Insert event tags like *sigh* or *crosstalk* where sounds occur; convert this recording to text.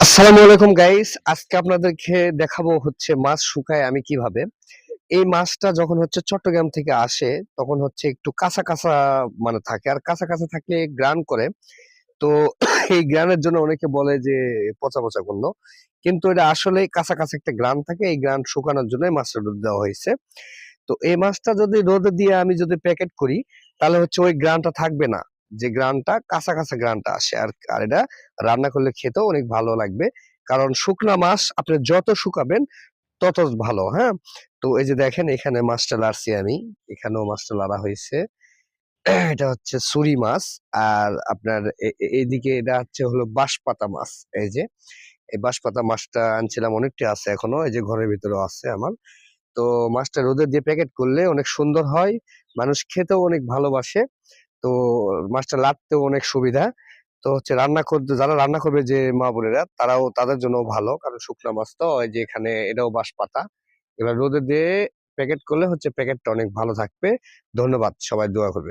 আসসালামু আলাইকুম গাইস আজকে আপনাদেরকে দেখাবো হচ্ছে মাছ শুকায় আমি কীভাবে। এই মাছটা যখন হচ্ছে চট্টগ্রাম থেকে আসে, তখন হচ্ছে একটু কাঁচা কাঁচা মানে থাকে। আর কাঁচা কাঁচা থাকলে গ্রান করে। তো এই গ্রানের জন্য অনেকে বলে যে পচা পচা গন্ধ। কিন্তু এটা আসলে কাঁচা কাঁচা একটা গ্রান থাকে। এই গ্রান শুকানোর জন্য মাছটা রোদ দেওয়া হয়েছে। তো এই মাছটা যদি রোদে দিয়ে আমি যদি প্যাকেট করি, তাহলে হচ্ছে ওই গ্রানটা থাকবে না। যে গ্রানটা কাঁচা কাঁচা গ্রানটা আসে। আর আর এটা রান্না করলে খেতেও অনেক ভালো লাগবে। কারণ শুকনা মাছ আপনি যত শুকাবেন তত ভালো হ্যাঁ? তো এই যে দেখেন এখানে মাছটা লাড়ছি আমি। এখানেও মাছটা লাড়া হয়েছে। *clears throat* এটা হচ্ছে সুরি মাছ। আর আপনার এইদিকে এটা হচ্ছে হলো বাঁশপাতা মাছ। এই যে, এই বাঁশপাতা মাছটা আনছিলাম, অনেকটা আছে এখনও। এই যে ঘরের ভিতরেও আছে আমার। তো মাছটা রোদে দিয়ে প্যাকেট করলে অনেক সুন্দর হয়। মানুষ খেতেও অনেক ভালোবাসে। তো মাছটা লাটতেও অনেক সুবিধা। তো হচ্ছে রান্না করতে যারা রান্না করবে যে মা বোনেরা, তারাও তাদের জন্য ভালো। কারণ শুকনা মাছ তো, ওই যে এখানে এটাও বাঁশ পাতা এবার রোদে দিয়ে প্যাকেট করলে হচ্ছে প্যাকেটটা অনেক ভালো থাকবে। ধন্যবাদ, সবাই দোয়া করবে